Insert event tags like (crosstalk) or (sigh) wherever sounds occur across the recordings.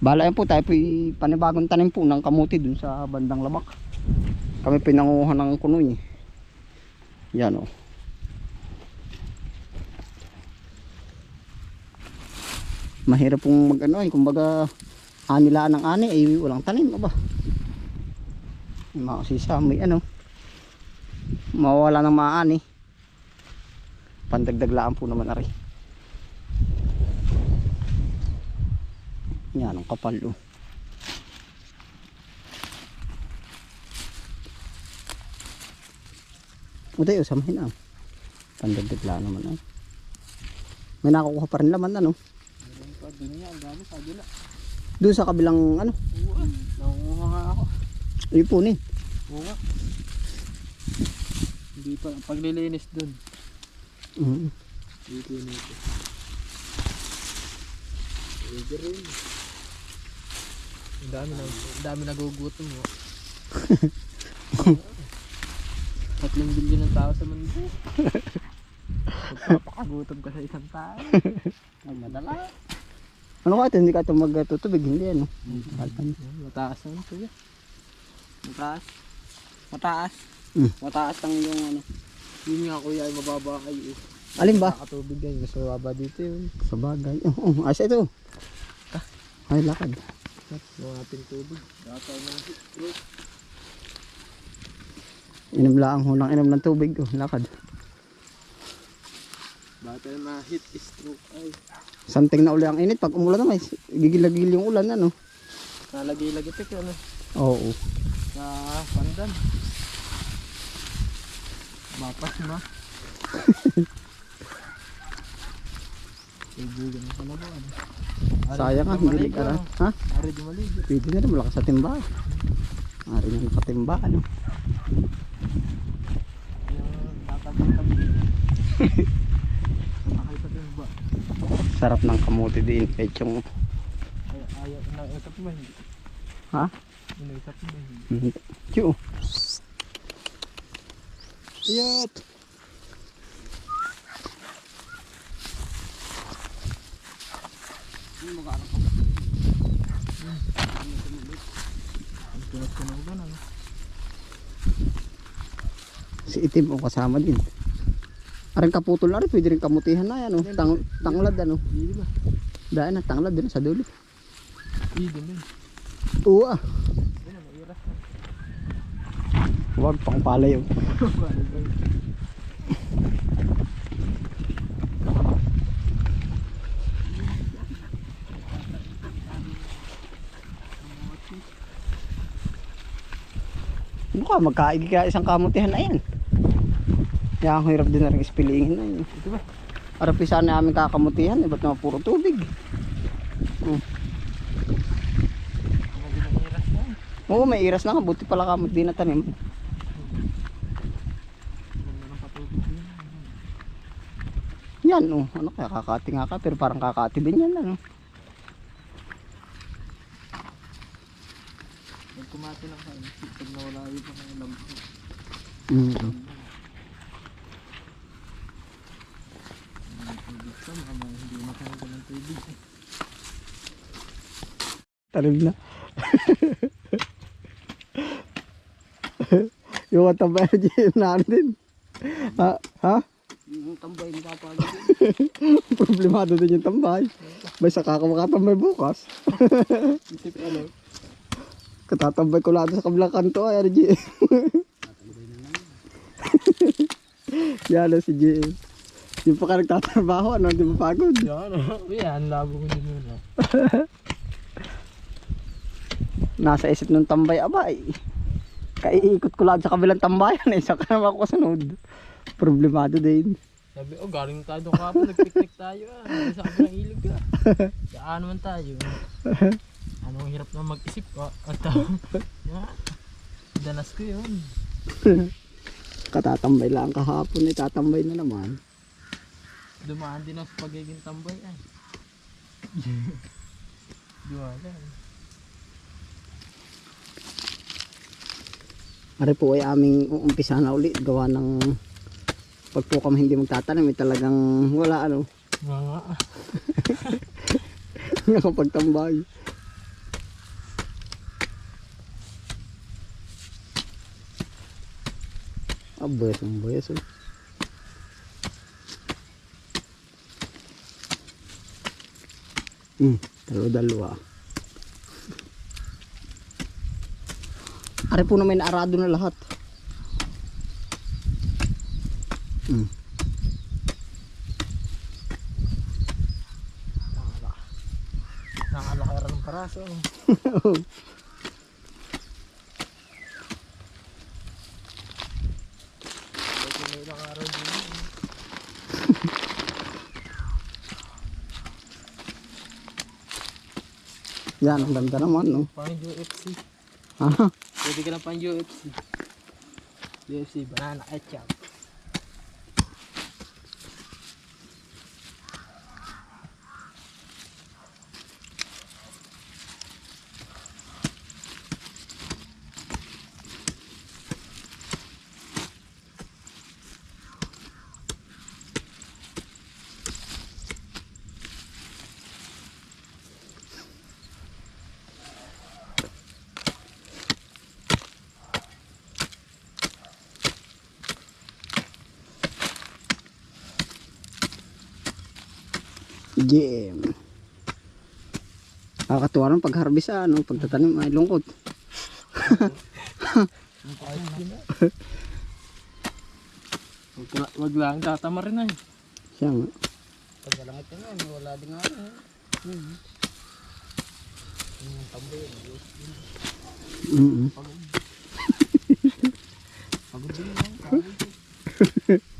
Bala yan po tayo po panibagong tanim po ng kamuti dun sa bandang labak. Kami pinanguha ng kunoy. Yan o. Mahirap pong mag ano eh, kumbaga anilaan ng ani ay walang tanim aba. Makasisa may ano. Mawawala ng maani. Pandagdaglaan po naman ari. Yan ang kapal oh. Uday, oh, samahin ah. Pandagdaglaan naman ah. May nakukuha pa rin laman ano. Doon sa kabilang ano, Oo nangunguha nga ako. ipunin. Oo nga. Hindi pa, paglilinis dun. Mm. Dito yun ito. Pwede rin. Ang dami na, ang dami nagugutom mo. (laughs) Tatlong bilyon ng tao sa mundo. Magpapakagutom ka sa isang tao. Ang madala. Ano ka ito? Hindi ka ito magtutubig. Hindi ano. Kalpan. Yan, Mataas na ito. Mataas. Mataas. Mm. Mataas ang yung ano. Yun nga kuya ay mababa kayo eh. Alin ba? Nakatubig yan. Mas mababa dito yun. Sa bagay. Oh, oh, asa ito. Ay, lakad. Yung ating tubig. Dataw ng heat Inom lang hulang inom ng tubig. Oh, lakad. Bata na heat stroke ay. Santing na uli ang init. Pag umulan naman, gigil-gigil yung ulan. Ano? Nalagay-lagay ito ano. Oo. Sa pandan. Mapas ma. (laughs) Kaibigan ng kalabaw. Sayang nga. Hindi nag-ara. Ha? Ari di maligo. Pwede na rin. Malakas sa timba. Ari na nakatimba. Ano? Sarap ng kamuti din. Ay, ayaw. Inaisap mo hindi? Ha? Inaisap mo hindi? Hmm. Tiyo. Ang tunas ko na ugan ano. Si itim o kasama din. Aring kaputol na rin. Pwede rin kamutihan na yan. Oh. Tang, tanglad ano. Hindi ba? Dahil na tanglad din sa dulo. Hindi din. Oo ah. Huwag pang palay (laughs) ka, magkaigi ka isang kamutihan na yan. Ang hirap din na rin ispilingin na yun. Ito ba? Arapi sana namin kakamutihan, eh, ba't naman puro tubig? Hmm. Oo, may iras na nga, buti pala kamot di na tanim. Yan, oh. Ano kaya, kakati nga ka, pero parang kakati din yan, ano. Pag kumati lang ka, pag nawala yung mga lambo. Mm. Tubig. Talim na. yung matambay na dyan na ano din. Ha? Ha? Yung tambay na papagod. (laughs) Problemado din yung tambay. May saka ka makatambay bukas. Isip ano? Katatambay ko lang sa kabilang kanto ay RG. (laughs) Yan si JM. Yung pa ka nagtatrabaho, ano, di ba pagod? Yan o. Yan, labo ko din muna. (laughs) Nasa isip ng tambay, abay. Kaiikot ko lang sa kabilang tambayan eh. Saka naman ako kasunod. Problemado din. Sabi, oh, galing tayo doon kapon, nagpiknik tayo ah. Sa kabilang ilog ah. Saan naman tayo? Anong hirap na mag-isip ah. At (laughs) yan. Danas ko yun. (laughs) Katatambay lang kahapon eh. Tatambay na naman. Dumaan din ako sa pagiging tambay ay. (laughs) Ari po ay aming uumpisa na ulit. Gawa ng pag po kami hindi magtatanim ay talagang wala ano. Mga (laughs) Nakapagtambay. Ang buyas oh. Hmm, dalawa-dalawa. Ari po na may naarado na lahat. Hmm. Nakalakara ng paraso. (laughs) Ito may ilang araw din. Yan, ang ganda naman, no? Pang UFC. Ah, Pwede ka na pang UFC. UFC, banana ketchup. GM. Nakakatuwa ng pag-harvest ah, no? Pagtatanim ay lungkot. Wag, wag lang tatama rin ay. Siya nga. Pag walang ito nga, wala din nga. eh. Hmm. Yung Diyos. Mm Pagod. (laughs) Pagod din lang. (laughs)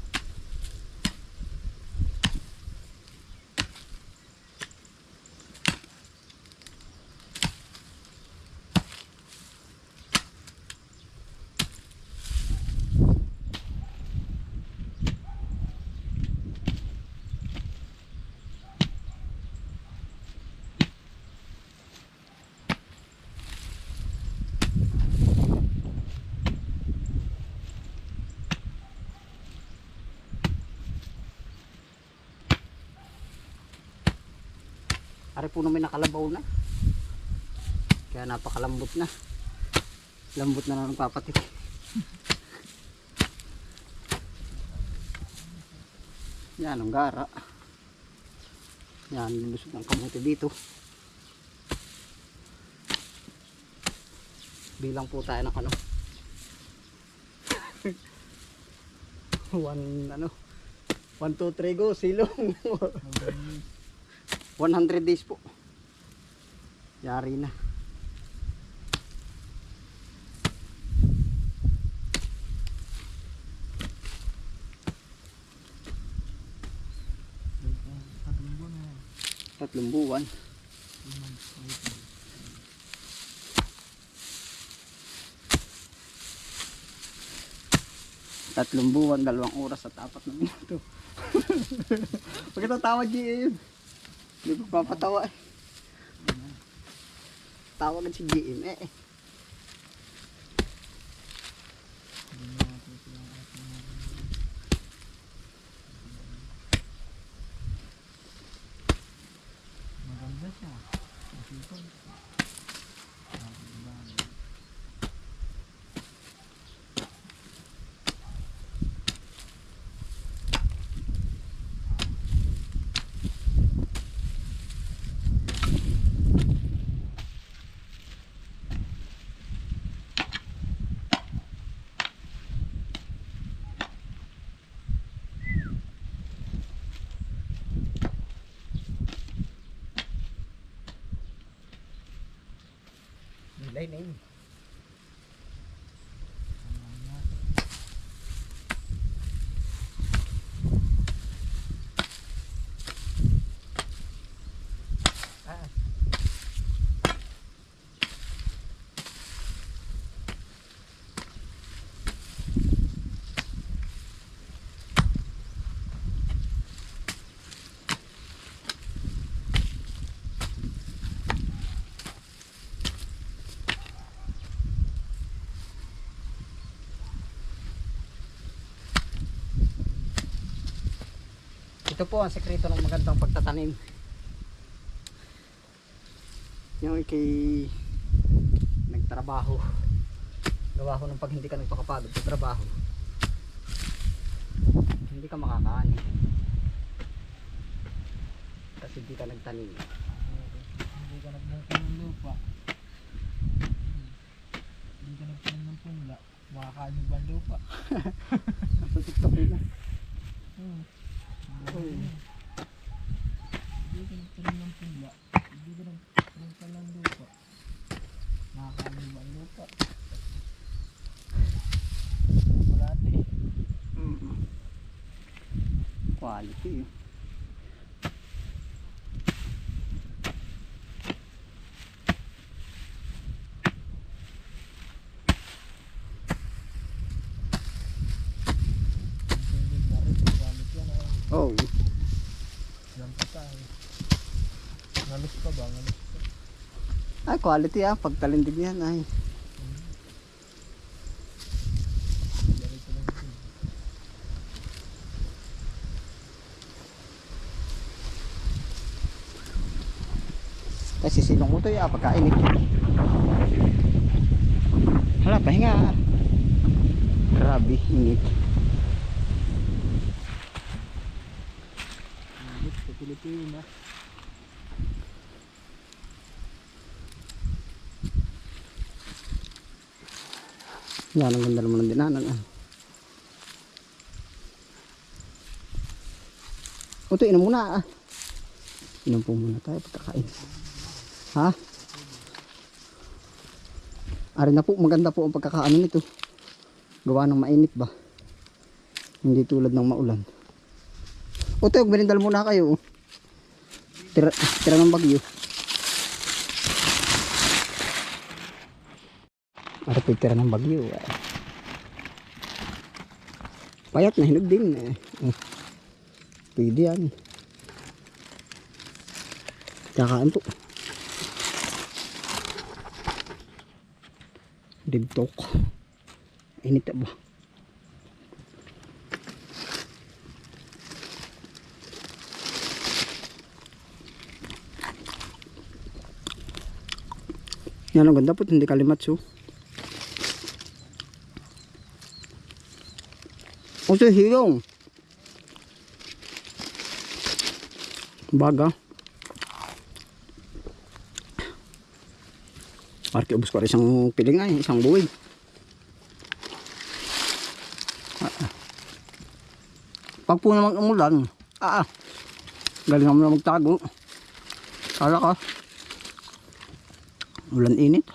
Ari po namin nakalabaw na. Kaya napakalambot na. Lambot na na ng papatik. Yan ang gara. Yan, nilusog ng kamuti dito. Bilang po tayo ng ano. (laughs) One, ano. One, two, three, go. Silong. (laughs) 100 days po. Yari na. Tatlong buwan. Tatlong buwan, dalawang oras at apat na minuto. (laughs) Huwag ito tawa, GM. Hindi ko papatawa eh. Tawagan si GM eh. eh. Maganda siya. Masipag. Nilay na yun. Ah. Ito po ang sekreto ng magandang pagtatanim. Yung ikay nagtrabaho. Gawa ko ng pag hindi ka nagpakapagod sa trabaho. Hindi ka makakaani. Kasi di ka nagtanim. Hindi ka nagmungkong ng lupa. Hindi ka nagtanim ng punla. Makakain mo ba lupa? (laughs) Sa TikTok ah. Hmm. Quality eh. Hindi na rin. Gamit yan. ah. Oh, Yan pa tayo. Ngalos pa ba? Ngalos pa. ay quality ah. Pagtalindig yan ay. Ito. Kasi silong mo to ya pagkainit. Hala, pahinga. Grabe, init. Init sa Pilipinas. Yan, ang ganda naman ng dinanan. Ah. O, ito, inom muna ah. Inom po muna tayo pagkakain. Ha? Ari na po, maganda po ang pagkakaano nito. Gawa ng mainit ba? Hindi tulad ng maulan. O, ito, binindal muna kayo. oh. Tira, tira ng bagyo. Ari po tira ng bagyo. eh. Payat na hinog din. Eh. Pwede yan. Kakaan po. Dibtok. Init na ba? Yan ang ganda po, hindi kalimatsu. O sa hilong. Baga. Parang ubus ko rin isang piling ay, isang po naman umulan, ah, ah. galing mo na magtago. Kala ka. Ulan init.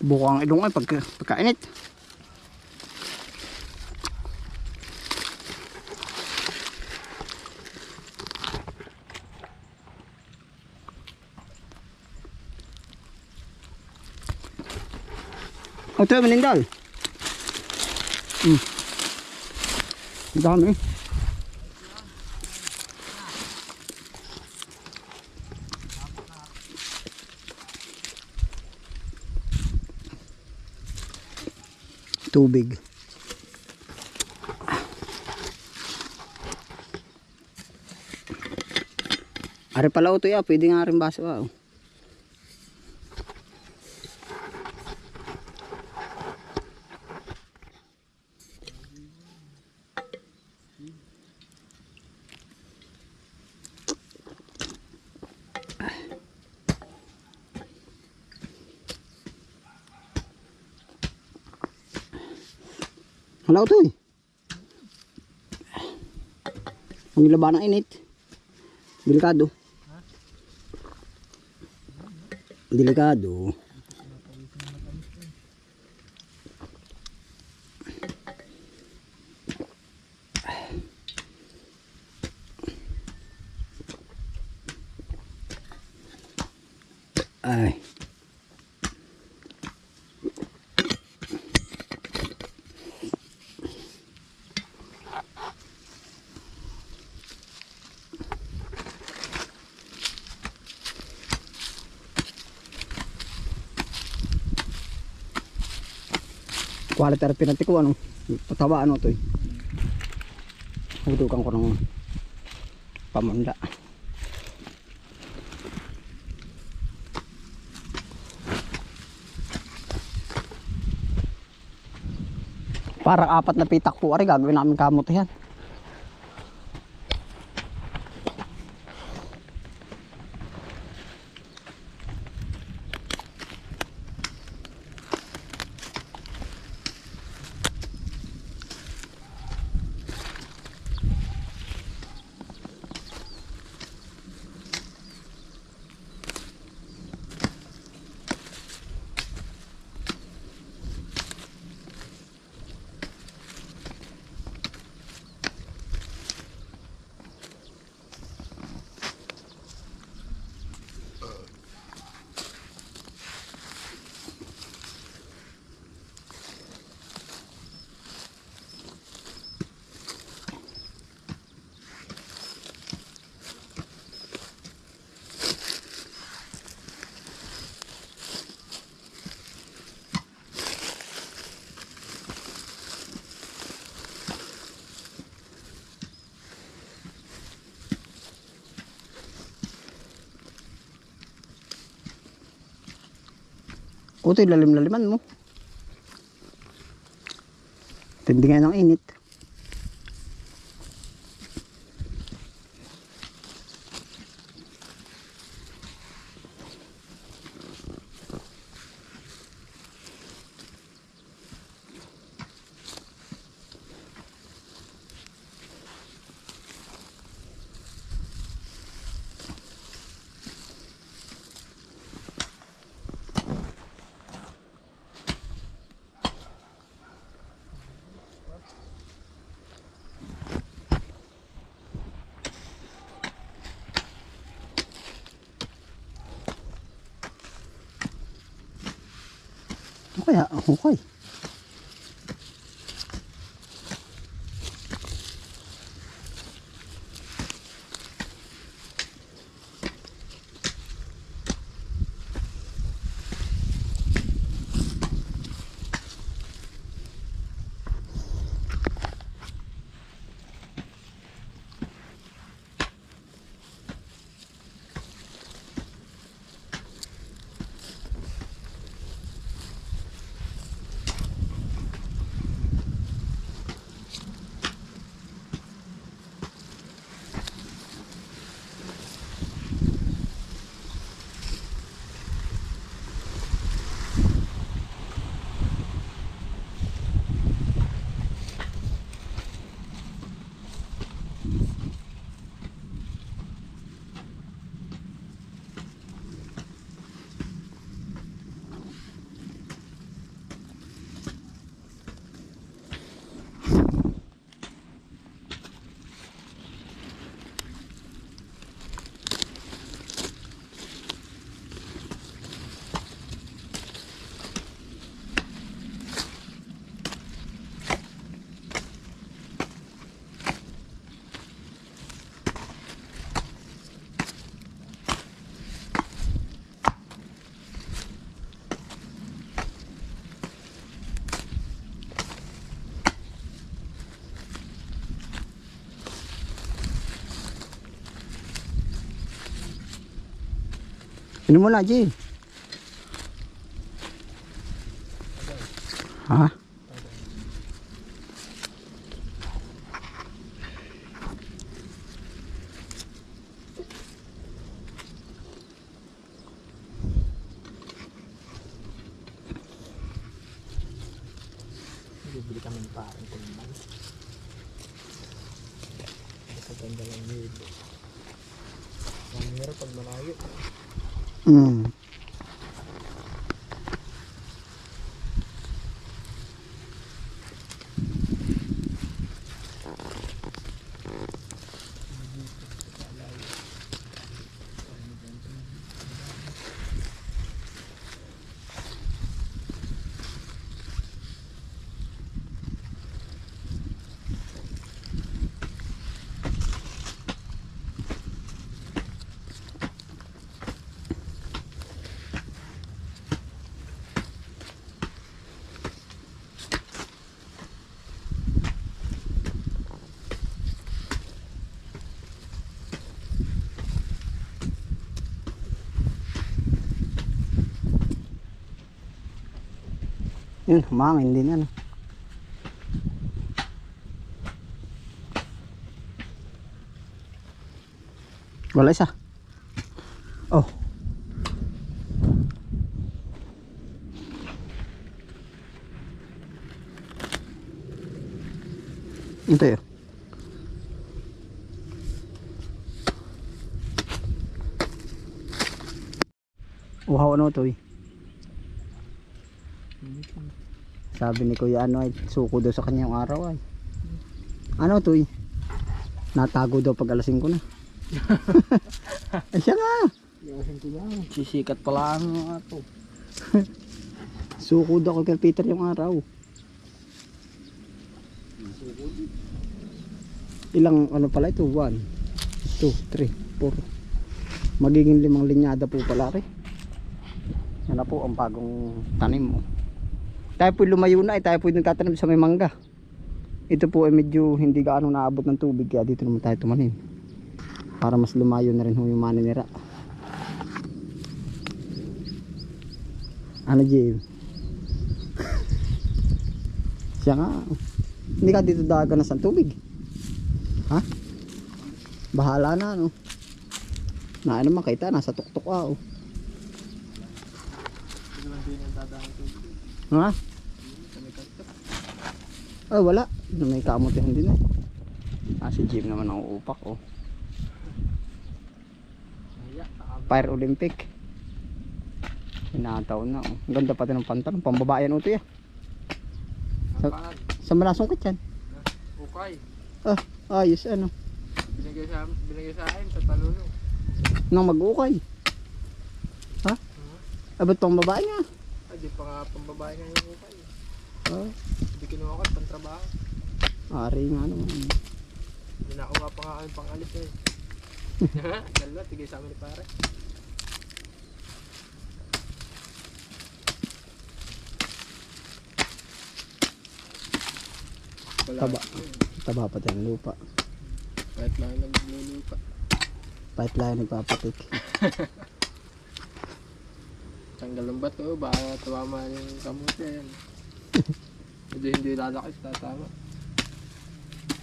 Buko ang ilong ay pagka, pagkainit. O ito, manindal. Hmm. Ang dami. Tubig. Ari pala ito ya, pwede nga rin baso ah. Hala ito eh. Ang laban ng init. Delikado. Delikado. Ay. Wala tara pinati ko ano. Patawa ano to eh. Hudukan ko ng pamanda. Parang apat na pitak po ari gagawin namin kamot yan. Utoy, lalim-laliman mo. Tindi nga ng init. Ano kaya? Okay. Inom mo na, Jay. Ha? Lang yun. Ang hirap pag malayo. Mm. Yun, humangin din ano. lấy isa. Oh. như thế, Uhaw ano ito eh. Sabi ni Kuya ano ay suko daw sa kanya yung araw ay. Ano to? Natago daw pag alas 5 na. (laughs) ay siya nga. Sisikat pala ang mga to. (laughs) Suko daw kay Peter yung araw. Ilang ano pala ito? 1, 2, 3, 4. Magiging limang linyada po pala rin. Yan na po ang bagong tanim mo. Tayo po lumayo na eh. Tayo po nagtatanim sa may mangga. Ito po ay medyo hindi gaano naabot ng tubig kaya dito naman tayo tumanim. Para mas lumayo na rin ho yung maninira. Ano Jim? (coughs) Siya nga. Hindi ka dito daganas ng tubig. Ha? Bahala na no. Na ano man kita nasa tuktok ah. Oh. Naman. Ha? Sa. Ah wala. May kamutihan din eh. Ah si Jim naman ang upak oh. Fire Olympic. Inataw na oh. Ganda pati ng pantalon. Pambabae yan uto ya. Ang pahal. Sa malasong kit yan. Okay. Ah, ayos ano. Binigay sa, binigay sa akin sa taluno. Nang mag-ukay. Ha? Ah, ba't pang babae nga? Ay, di pa nga pambabae nga yung okay. Ah, Hindi kinuha ko, pantrabaho. ari nga naman. Nga pa nga kami pangalit eh. (laughs) Dalawa, tigay sa amin ni pare. Taba. Taba pa yan lupa. Lang naglulupa. Kahit lang nagpapatik. (laughs) Tanggal ng bato, baka tumama yung kamuti yan. Hindi hindi lalaki, tatama.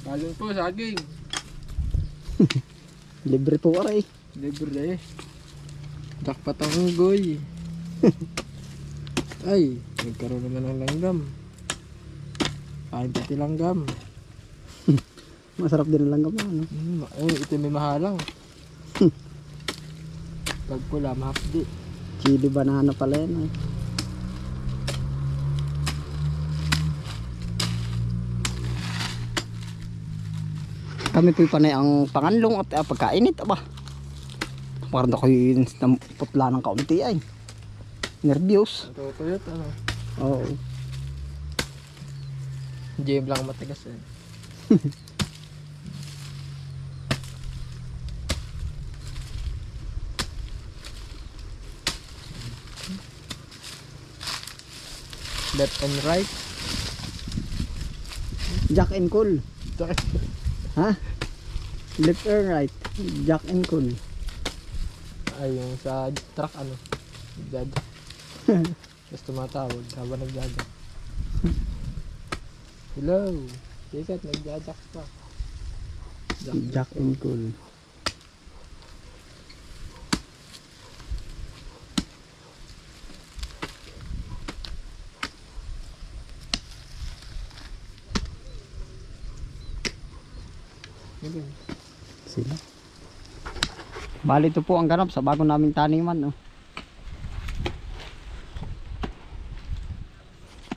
Kalong po, saging. (laughs) Libre po aray. Libre eh. Jackpot ang goy. (laughs) Ay, nagkaroon naman ng langgam. Kain pati langgam. (laughs) Masarap din ang langgam ano. Mm, eh, ito may mahalang. Pag pula, mahapdi. Chili banana pala yan eh. Kami po panay ang panganlong at uh, pagkainit aba. Parang ako yung putla ng kaunti ay. Nervyos. Tutuyot, ano. Oo. Jam lang matigas eh. (laughs) Left and right. Jack and Cool. Ha? Left or right? Jack and Cool. Ay, yung sa truck ano. Dad. (laughs) Tapos tumatawag habang nagjajack. Hello. Tikat, nagjajack pa. Jack and Cool. Yun. Sila. Bali ito po ang ganap sa bago naming taniman. Oh.